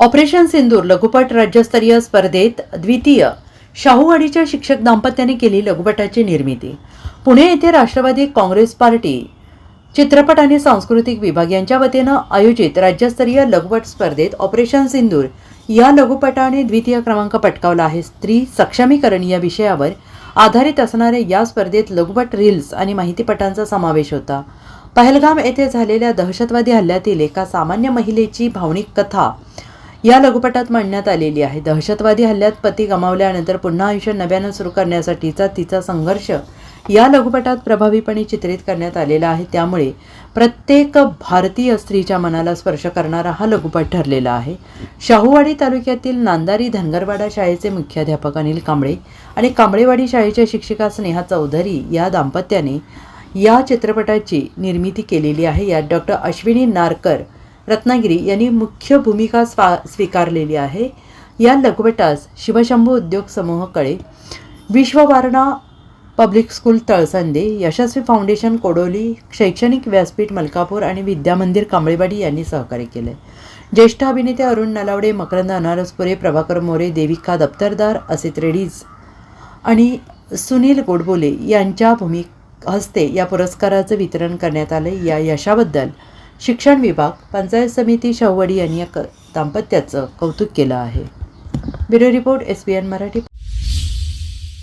Operation सिंदूर लघुपट राज्यस्तरीय स्पर्धेत द्वितीय. शाहूवाडीच्या शिक्षक दाम्पत्याने केली लघुपटाची निर्मिती. पुणे येथे राष्ट्रवादी काँग्रेस पार्टी चित्रपट आणि सांस्कृतिक विभाग यांच्या वतीनं आयोजित राज्यस्तरीय लघुपट स्पर्धेत ऑपरेशन सिंदूर या लघुपटाने द्वितीय क्रमांक पटकावला आहे. स्त्री सक्षमीकरण या विषयावर आधारित असणाऱ्या या स्पर्धेत लघुपट रील्स आणि माहितीपटांचा समावेश होता. पहलगाम येथे झालेल्या दहशतवादी हल्ल्यातील एका सामान्य महिलेची भावनिक कथा या लघुपटात मांडण्यात आलेली आहे. दहशतवादी हल्ल्यात पती गमावल्यानंतर पुन्हा आयुष्य नव्यानं सुरू करण्यासाठीचा तिचा संघर्ष या लघुपटात प्रभावीपणे चित्रित करण्यात आलेला आहे. त्यामुळे प्रत्येक भारतीय स्त्रीच्या मनाला स्पर्श करणारा हा लघुपट ठरलेला आहे. शाहूवाडी तालुक्यातील नांदारी धनगरवाडा शाळेचे मुख्याध्यापक अनिल कांबळे आणि कांबळेवाडी शाळेच्या शिक्षिका स्नेहा चौधरी या दाम्पत्याने या चित्रपटाची निर्मिती केलेली आहे. यात डॉक्टर अश्विनी नारकर रत्नागिरी यांनी मुख्य भूमिका स्वा स्वीकारलेली आहे. या लघुपटास शिवशंभू उद्योग समूहाकडे Vishwavarana public school Talsande Yashasvi foundation Kodoli शैक्षणिक व्यासपीठ मलकापूर आणि विद्यामंदिर कांबळेवाडी यांनी सहकार्य केले. ज्येष्ठ अभिनेते अरुण नलावडे मकरंद अनारसपुरे प्रभाकर मोरे देविका दप्तरदार असित रेड्डीज आणि सुनील गोडबोले यांच्या भूमिक हस्ते या पुरस्काराचं वितरण करण्यात आले या यशाबद्दल शिक्षण विभाग पंचायत समिती शहवडी यांनी या क दाम्पत्याचं कौतुक केलं आहे. Bureau report S B N Marathi